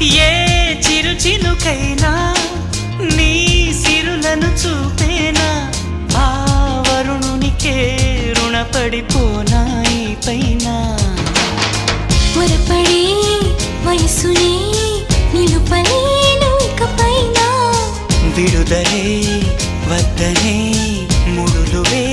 ఏ చిరు చిలుకైనా నీ సిరులను చూపేనా? ఆ వరుణునికే రుణపడిపోనా ఈ పైన? విడుదలే వద్దనే ముడులువే